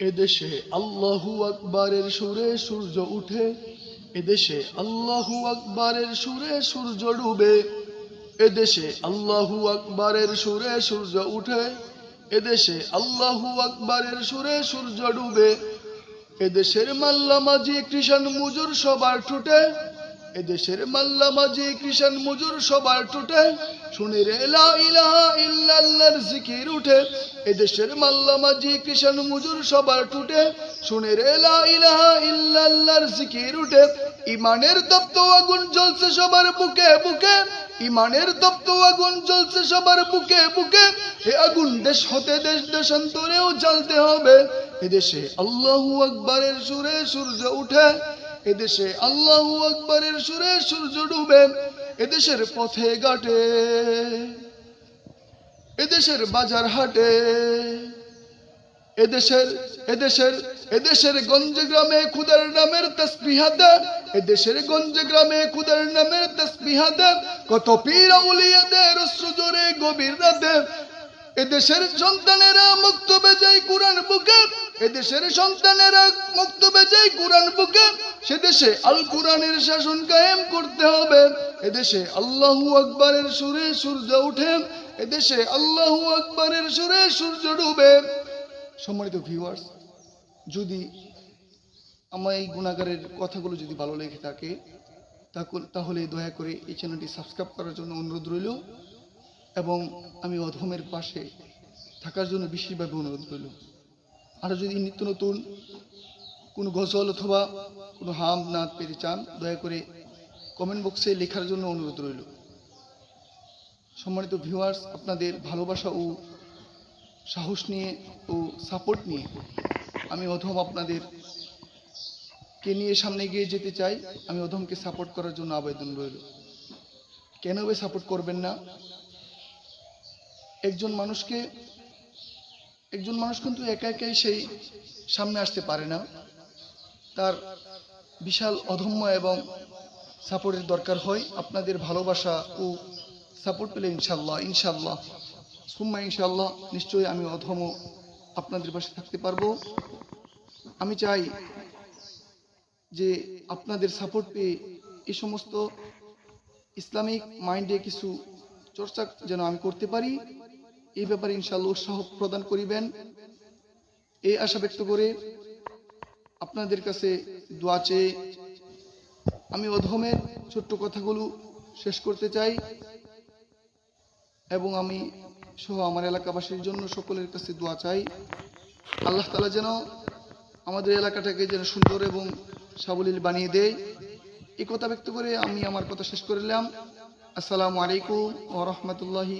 এদেশে আল্লাহু আকবারের সুরে সূর্য উঠে, এদেশে আল্লাহু আকবারের সুরে সূর্য ডুবে, এদেশে আল্লাহু আকবারের সুরে সূর্য উঠে, এদেশে আল্লাহু আকবারের সুরে সূর্য ডুবে, এদেশের মাল্লা মাঝি কৃষাণ মুজুর সবার ঠুটে এদেশের মাল্লা মাঝি, কৃষাণ মুজুর সবার ঠুটে। শুনে রে ইলাহা ইল্লাল্লাহর জিকির উঠে। এদেশের মাল্লা মাঝি, কৃষাণ মুজুর সবার ঠুটে। শুনে রে ইলাহা ইল্লাল্লাহর জিকির উঠে। ইমানের তপ্ত আগুন জ্বলছে সবার বুকে বুকে। ইমানের তপ্ত আগুন জ্বলছে সবার বুকে বুকে। এ আগুন দেশ হতে দেশ দেশান্তরেও জ্বালতে হবে। এদেশে আল্লাহু আকবরের সুরে সূর্য উঠে। এদেশে আল্লাহু আকবরের সুরে সূর্য ডুবে, এদেশের পথে ঘাটে, এদেশের বাজার হাটে, এদেশের এদেশের এদেশের গঞ্জ গ্রামে খুদার নামের তসবিহাতে এদেশের গঞ্জ গ্রামে খুদার নামের তসবিহাতে কত পীর আউলিয়াদের সুজরে গভীর রাতে, এদেশের সন্তানেরা মুক্ত বেজাই কোরআন বুকে, এদেশের সন্তানেরা মুক্ত বেজাই কোরআন বুকে সে দেশে আল কোরআনের শাসন কায়েম করতে হবে। এদেশে আল্লাহু আকবরের সুরে সূর্য উঠে এদেশে আল্লাহু আকবরের সুরে সূর্য ডুবে। সম্মানিত ভিউয়ার্স যদি আমার এই গুণাগারের কথাগুলো যদি ভালো লেগে থাকে তাহলে দয়া করে এই চ্যানেলটি সাবস্ক্রাইব করার জন্য অনুরোধ রইল এবং আমি অধমের পাশে থাকার জন্য বিশেষভাবে অনুরোধ রইল। আরও যদি নিত্য নতুন কোনো গজল অথবা কোনো হাম নাচ পেতে চান, দয়া করে কমেন্ট বক্সে লেখার জন্য অনুরোধ রইল। সম্মানিত ভিউয়ার্স আপনাদের ভালোবাসা ও সাহস নিয়ে ও সাপোর্ট নিয়ে আমি অধম আপনাদের কে নিয়ে সামনে গিয়ে যেতে চাই, আমি অধমকে সাপোর্ট করার জন্য আবেদন রইল। কেন বে সাপোর্ট করবেন না? একজন মানুষকে, একজন মানুষ কিন্তু একা একাই সেই সামনে আসতে পারে না। তার বিশাল অধম্য এবং সাপোর্টের দরকার হয়। আপনাদের ভালোবাসা ও সাপোর্ট পেলে ইনশাল্লাহ ইনশাল্লাহ সুম্মা ইনশাল্লাহ নিশ্চয়ই আমি অধম আপনাদের পাশে থাকতে পারব। আমি চাই যে আপনাদের সাপোর্ট পেয়ে এই সমস্ত ইসলামিক মাইন্ডে কিছু চর্চা যেন আমি করতে পারি। এই ব্যাপারে ইনশাল্লাহ উৎসাহ প্রদান করিবেন। এই আশা ব্যক্ত করে আপনাদের কাছে দোয়া চেয়ে আমি অধমের ছোট্ট কথাগুলো শেষ করতে চাই এবং আমি সহ আমার এলাকাবাসীর জন্য সকলের কাছে দোয়া চাই। আল্লাহ তালা যেন আমাদের এলাকাটাকে যেন সুন্দর এবং সাবলীল বানিয়ে দেয়। এই কথা ব্যক্ত করে আমি আমার কথা শেষ করলাম আসসালামু আলাইকুম ও রহমতুল্লাহি